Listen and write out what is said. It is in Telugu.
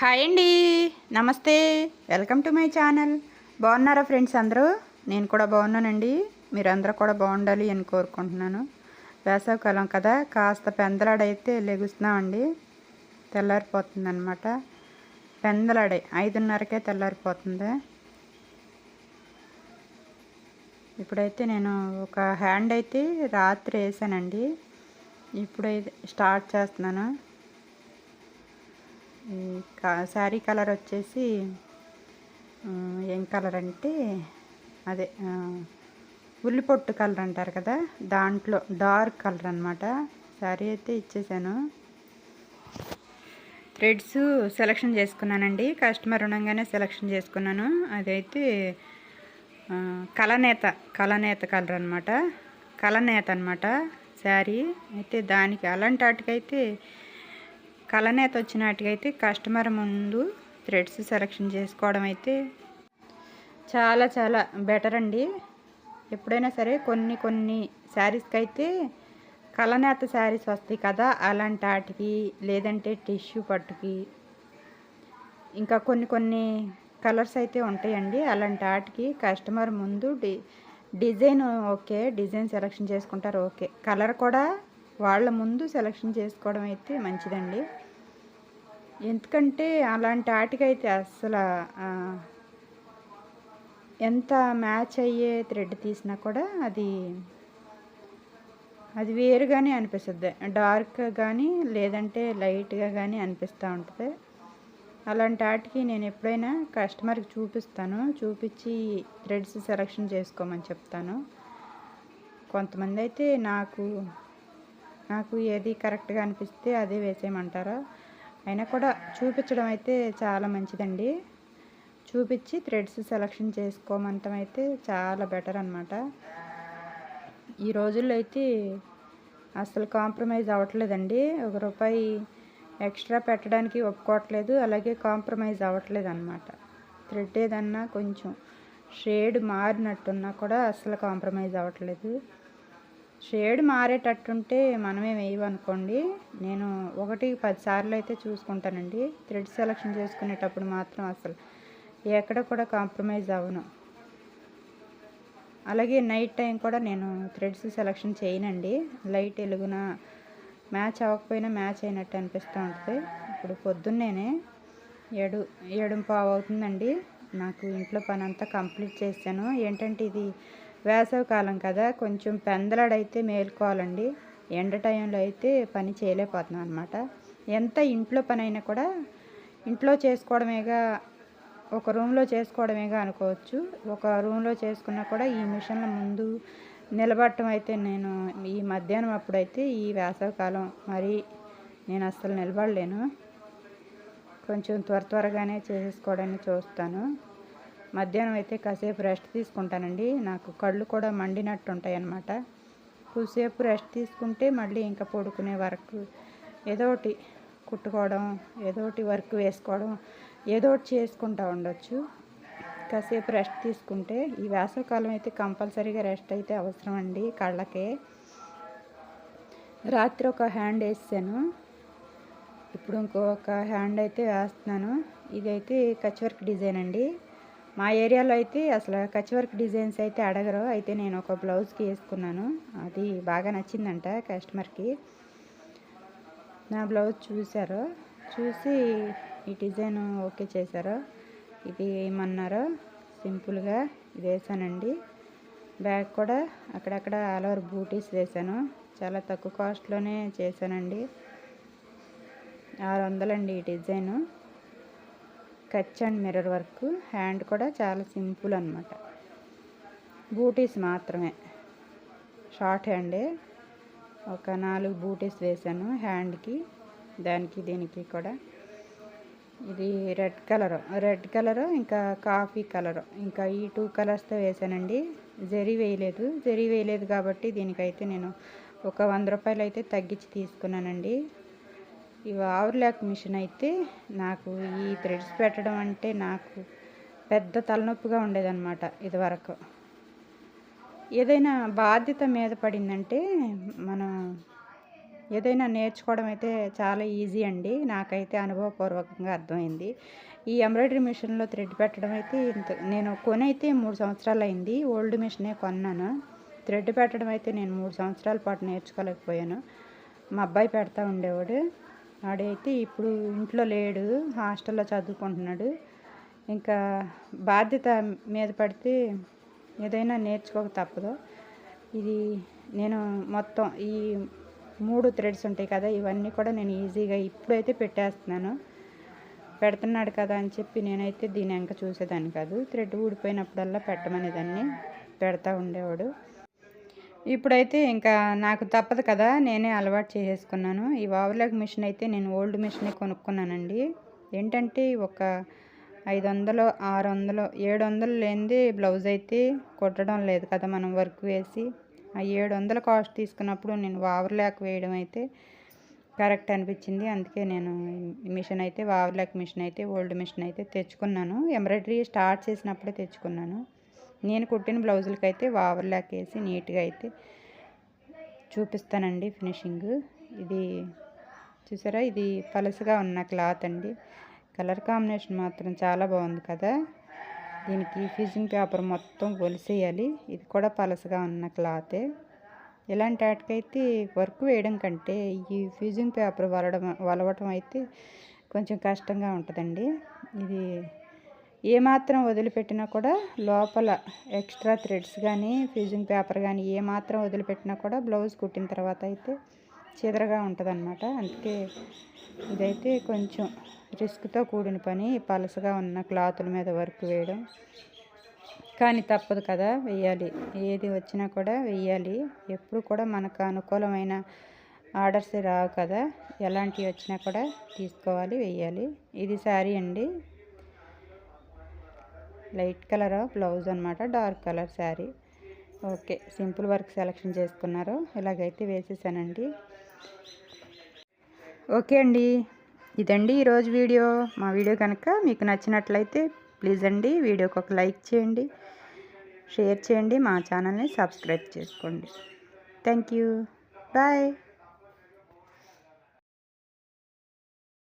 హాయ్ అండి. నమస్తే. Welcome to my channel. బాగున్నారా ఫ్రెండ్స్ అందరూ? నేను కూడా బాగున్నానండి. మీరందరూ కూడా బాగుండాలి అని కోరుకుంటున్నాను. వేసవికాలం కదా కాస్త పెందలాడైతే లెగుస్తున్నామండి. తెల్లారిపోతుంది అనమాట పెందలాడే ఐదున్నరకే తెల్లారిపోతుంది. ఇప్పుడైతే నేను ఒక హ్యాండ్ అయితే రాత్రి వేసానండి. ఇప్పుడైతే స్టార్ట్ చేస్తున్నాను. శారీ కలర్ వచ్చేసి ఏం కలర్ అంటే అదే ఉల్లిపొట్టు కలర్ అంటారు కదా దాంట్లో డార్క్ కలర్ అనమాట శారీ అయితే ఇచ్చేసాను. థ్రెడ్స్ సెలక్షన్ చేసుకున్నానండి. కస్టమర్ ఉండగానే సెలక్షన్ చేసుకున్నాను. అదైతే కలనేత కలనేత కలర్ అనమాట కలనేత అనమాట శారీ. అయితే దానికి అలాంటి వాటికైతే కలనేత వచ్చిన కస్టమర్ ముందు థ్రెడ్స్ సెలెక్షన్ చేసుకోవడం అయితే చాలా చాలా బెటర్ అండి. ఎప్పుడైనా సరే కొన్ని కొన్ని శారీస్కి అయితే కలనేత శారీస్ వస్తాయి కదా అలాంటి వాటికి లేదంటే టిష్యూ పట్టుకి. ఇంకా కొన్ని కొన్ని కలర్స్ అయితే ఉంటాయండి అలాంటి వాటికి కస్టమర్ ముందు D design okay design selection చేసుకుంటారు ఓకే. కలర్ కూడా వాళ్ళ ముందు సెలెక్షన్ చేసుకోవడం అయితే మంచిదండి. ఎందుకంటే అలాంటి వాటికైతే అసలు ఎంత మ్యాచ్ అయ్యే థ్రెడ్ తీసినా కూడా అది అది వేరుగానే అనిపిస్తుంది. డార్క్ కానీ లేదంటే లైట్గా కానీ అనిపిస్తూ ఉంటుంది. అలాంటి వాటికి నేను ఎప్పుడైనా కస్టమర్కి చూపిస్తాను. చూపించి థ్రెడ్స్ సెలెక్షన్ చేసుకోమని చెప్తాను. కొంతమంది అయితే నాకు నాకు ఏది కరెక్ట్గా అనిపిస్తే అదే వేసేయమంటారు? అయినా కూడా చూపించడం అయితే చాలా మంచిదండి. చూపించి థ్రెడ్స్ సెలక్షన్ చేసుకోమంటం అయితే చాలా బెటర్ అనమాట ఈ రోజుల్లో అయితే అసలు కాంప్రమైజ్ అవ్వట్లేదండి. ఒక రూపాయి ఎక్స్ట్రా పెట్టడానికి ఒప్పుకోవట్లేదు. అలాగే కాంప్రమైజ్ అవ్వట్లేదు అనమాట థ్రెడ్ ఏదన్నా కొంచెం షేడ్ మారినట్టున్నా కూడా అసలు కాంప్రమైజ్ అవ్వట్లేదు. షేడ్ మారేటట్టుంటే మనమే వేయమనుకోండి నేను ఒకటి పదిసార్లు అయితే చూసుకుంటానండి. థ్రెడ్ సెలెక్షన్ చేసుకునేటప్పుడు మాత్రం అసలు ఎక్కడ కూడా కాంప్రమైజ్ అవ్వను. అలాగే నైట్ టైం కూడా నేను థ్రెడ్స్ సెలక్షన్ చేయనండి. లైట్ వెలుగున మ్యాచ్ అవ్వకపోయినా మ్యాచ్ అయినట్టు అనిపిస్తూ ఉంటుంది. ఇప్పుడు పొద్దున్నేనే ఏడు ఏడు పావు అవుతుందండి నాకు ఇంట్లో పని అంతా కంప్లీట్ చేశాను. ఏంటంటే ఇది వేసవికాలం కదా కొంచెం పెందలాడైతే మేలుకోవాలండి. ఎండ టైంలో అయితే పని చేయలేకపోతున్నాం అనమాట ఎంత ఇంట్లో పని అయినా కూడా ఇంట్లో చేసుకోవడమేగా ఒక రూమ్లో చేసుకోవడమేగా అనుకోవచ్చు. ఒక రూమ్లో చేసుకున్నా కూడా ఈ మిషన్ల ముందు నిలబడటం అయితే నేను ఈ మధ్యాహ్నం అప్పుడైతే ఈ వేసవికాలం మరి నేను అస్సలు నిలబడలేను. కొంచెం త్వర త్వరగానే చేసేసుకోవడానికి చూస్తాను. మధ్యాహ్నం అయితే కాసేపు రెస్ట్ తీసుకుంటానండి. నాకు కళ్ళు కూడా మండినట్టు ఉంటాయి అన్నమాట కొద్దిసేపు రెస్ట్ తీసుకుంటే మళ్ళీ ఇంకా పడుకునే వరకు ఏదో ఒకటి కుట్టుకోవడం ఏదో ఒకటి వర్క్ వేసుకోవడం ఏదో ఒకటి చేసుకుంటూ ఉండొచ్చు. కాసేపు రెస్ట్ తీసుకుంటే ఈ వేసవికాలం అయితే కంపల్సరీగా రెస్ట్ అయితే అవసరం అండి కళ్ళకే. రాత్రి ఒక హ్యాండ్ వేసాను. ఇప్పుడు ఇంకొక హ్యాండ్ అయితే వేస్తున్నాను. ఇదైతే కచ్ వర్క్ డిజైన్ అండి. మా ఏరియాలో అయితే అసలు కచ్ వర్క్ డిజైన్స్ అయితే అడగరు. అయితే నేను ఒక బ్లౌజ్కి వేసుకున్నాను. అది బాగా నచ్చిందంట కస్టమర్కి. నా బ్లౌజ్ చూశారు చూసి ఈ డిజైన్ ఓకే చేశారు. ఇది ఏమన్నారు సింపుల్గా ఇది వేసానండి. బ్యాగ్ కూడా అక్కడక్కడ ఆల్ ఓవర్ బూటీస్ వేసాను. చాలా తక్కువ కాస్ట్లోనే చేశానండి. ఆరు వందలండి ఈ design. Kutch and mirror work hand కూడా చాలా సింపుల్ అనమాట బూటీస్ మాత్రమే. షార్ట్ హ్యాండే. ఒక నాలుగు బూటీస్ వేసాను హ్యాండ్కి దానికి దీనికి కూడా. ఇది రెడ్ కలర్. రెడ్ కలర్ ఇంకా కాఫీ కలర్. ఇంకా ఈ టూ కలర్స్తో వేసానండి. జరీ వేయలేదు. జరీ వేయలేదు కాబట్టి దీనికైతే నేను ఒక వంద రూపాయలు అయితే తగ్గించి తీసుకున్నానండి. ఈ ఆవుర్లాక్ మిషన్ అయితే నాకు ఈ థ్రెడ్స్ పెట్టడం అంటే నాకు పెద్ద తలనొప్పిగా ఉండేదన్నమాట ఇదివరకు. ఏదైనా బాధ్యత మీద పడిందంటే మనం ఏదైనా నేర్చుకోవడం అయితే చాలా ఈజీ అండి. నాకైతే అనుభవపూర్వకంగా అర్థమైంది. ఈ ఎంబ్రాయిడరీ మిషన్లో థ్రెడ్ పెట్టడం అయితే ఇంత నేను కొనైతే మూడు సంవత్సరాలు అయింది ఓల్డ్ మిషనే కొన్నాను. థ్రెడ్ పెట్టడం అయితే నేను మూడు సంవత్సరాల పాటు నేర్చుకోలేకపోయాను. మా అబ్బాయి పెడతా ఉండేవాడు. ఆడైతే ఇప్పుడు ఇంట్లో లేడు హాస్టల్లో చదువుకుంటున్నాడు. ఇంకా బాధ్యత మీద పడితే ఏదైనా నేర్చుకోక తప్పదు. ఇది నేను మొత్తం ఈ మూడు థ్రెడ్స్ ఉంటాయి కదా ఇవన్నీ కూడా నేను ఈజీగా ఇప్పుడైతే పెట్టేస్తున్నాను. పెడుతున్నాడు కదా అని చెప్పి నేనైతే దీని వెనక చూసేదాన్ని కాదు. థ్రెడ్ ఊడిపోయినప్పుడల్లా పెట్టమనేదాన్ని. పెడతా ఉండేవాడు. ఇప్పుడైతే ఇంకా నాకు తప్పదు కదా నేనే అలవాటు చేసేసుకున్నాను. ఈ వావర్లాక్ మిషన్ అయితే నేను ఓల్డ్ మిషనే కొనుక్కున్నానండి. ఏంటంటే ఒక ఐదు వందలు ఆరు వందలు ఏడు వందలు లేనిది బ్లౌజ్ అయితే కుట్టడం లేదు కదా మనం వర్క్ వేసి. ఆ ఏడు వందల కాస్ట్ తీసుకున్నప్పుడు నేను వావర్లాక్ వేయడం అయితే కరెక్ట్ అనిపించింది. అందుకే నేను మిషన్ అయితే వావర్లాక్ మిషన్ అయితే ఓల్డ్ మిషన్ అయితే తెచ్చుకున్నాను. ఎంబ్రాయిడరీ స్టార్ట్ చేసినప్పుడే తెచ్చుకున్నాను. నేను కుట్టిన బ్లౌజులకి అయితే వావర్లాక్ వేసి నీట్గా అయితే చూపిస్తానండి ఫినిషింగ్. ఇది చూసారా? ఇది పలసగా ఉన్న క్లాత్ అండి. కలర్ కాంబినేషన్ మాత్రం చాలా బాగుంది కదా. దీనికి ఫిజింగ్ పేపర్ మొత్తం ఒలిసేయాలి. ఇది కూడా పలసగా ఉన్న క్లాతే. ఇలాంటి వాటికైతే వర్క్ వేయడం కంటే ఈ ఫ్యూజింగ్ పేపర్ వలడం వలవటం అయితే కొంచెం కష్టంగా ఉంటుందండి. ఇది ఏమాత్రం వదిలిపెట్టినా కూడా లోపల ఎక్స్ట్రా థ్రెడ్స్ కానీ ఫ్యూజింగ్ పేపర్ కానీ ఏమాత్రం వదిలిపెట్టినా కూడా బ్లౌజ్ కుట్టిన తర్వాత అయితే చీదరగా ఉంటుంది అనమాట అందుకే ఇదైతే కొంచెం రిస్క్తో కూడిన పని పలసగా ఉన్న క్లాతుల మీద వర్క్ వేయడం. కానీ తప్పదు కదా వెయ్యాలి. ఏది వచ్చినా కూడా వెయ్యాలి. ఎప్పుడు కూడా మనకు అనుకూలమైన ఆర్డర్స్ రావు కదా. ఎలాంటివి వచ్చినా కూడా తీసుకోవాలి వెయ్యాలి. ఇది శారీ అండి. Light colour? బ్లౌజ్ అనమాట dark colour sari. Okay. Simple work selection చేసుకున్నారు. ఇలాగైతే వేసేసానండి. ఓకే అండి. ఇదండి ఈరోజు వీడియో. మా వీడియో కనుక మీకు నచ్చినట్లయితే ప్లీజ్ అండి వీడియోకి ఒక లైక్ చేయండి. షేర్ చేయండి. మా ఛానల్ని సబ్స్క్రైబ్ చేసుకోండి. Thank you. బాయ్.